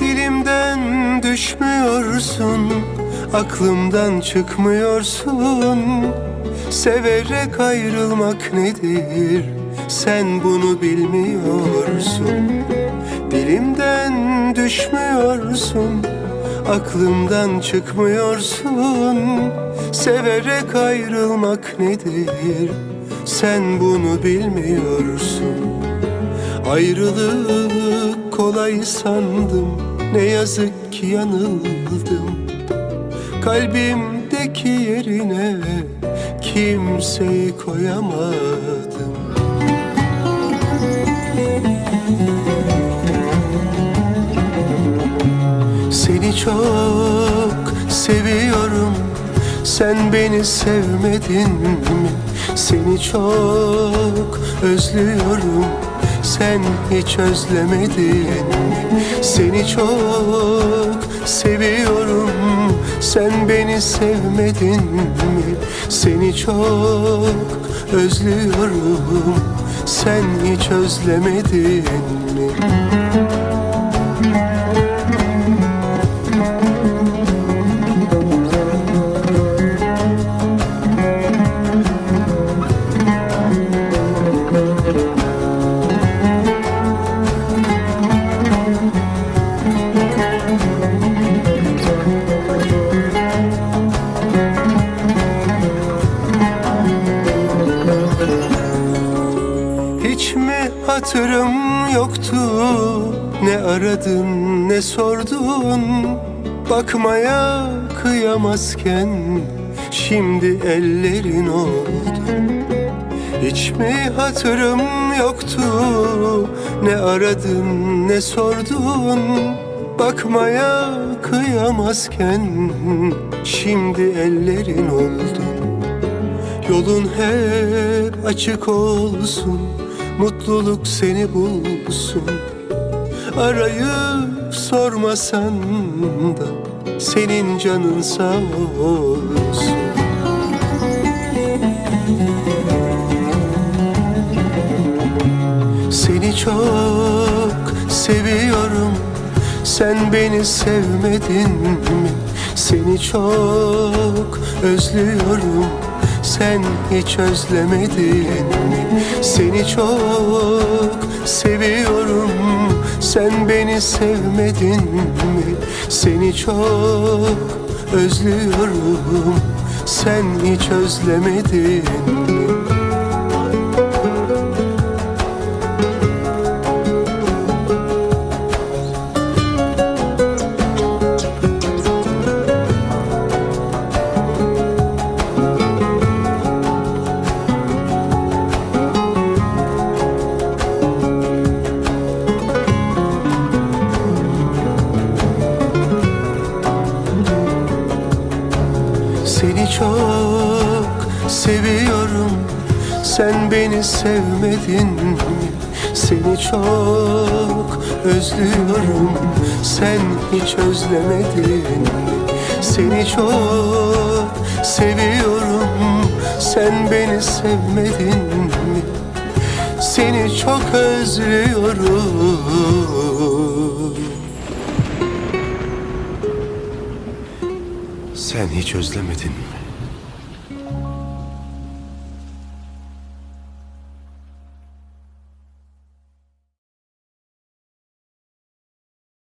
Dilimden düşmüyorsun Aklımdan çıkmıyorsun. Severek ayrılmak nedir? Sen bunu bilmiyorsun. Dilimden düşmüyorsun Aklımdan çıkmıyorsun. Severek ayrılmak nedir? Sen bunu bilmiyorsun. Ayrılık kolay sandım Ne yazık ki yanıldım. Kalbimdeki yerine Kimseyi koyamadım Sen beni sevmedin mi? Seni çok özlüyorum Sen hiç özlemedin mi? Seni çok seviyorum Sen beni sevmedin mi? Seni çok özlüyorum Sen hiç özlemedin mi? Hiç mi hatırım yoktu? Ne aradın ne sordun? Bakmaya kıyamazken Şimdi ellerin oldu. Hiç mi hatırım yoktu? Ne aradın ne sordun? Bakmaya kıyamazken Şimdi ellerin oldu. Yolun hep açık olsun Mutluluk seni bulsun. Arayıp sormasan da Senin canın sağ olsun. Seni çok seviyorum. Sen beni sevmedin mi? Seni çok özlüyorum Sen hiç özlemedin mi? Seni çok seviyorum Sen beni sevmedin mi? Seni çok özlüyorum Sen hiç özlemedin mi? Seni çok seviyorum Sen beni sevmedin mi? Seni çok özlüyorum Sen hiç özlemedin mi? Seni çok seviyorum Sen beni sevmedin mi? Seni çok özlüyorum Sen hiç özlemedin mi?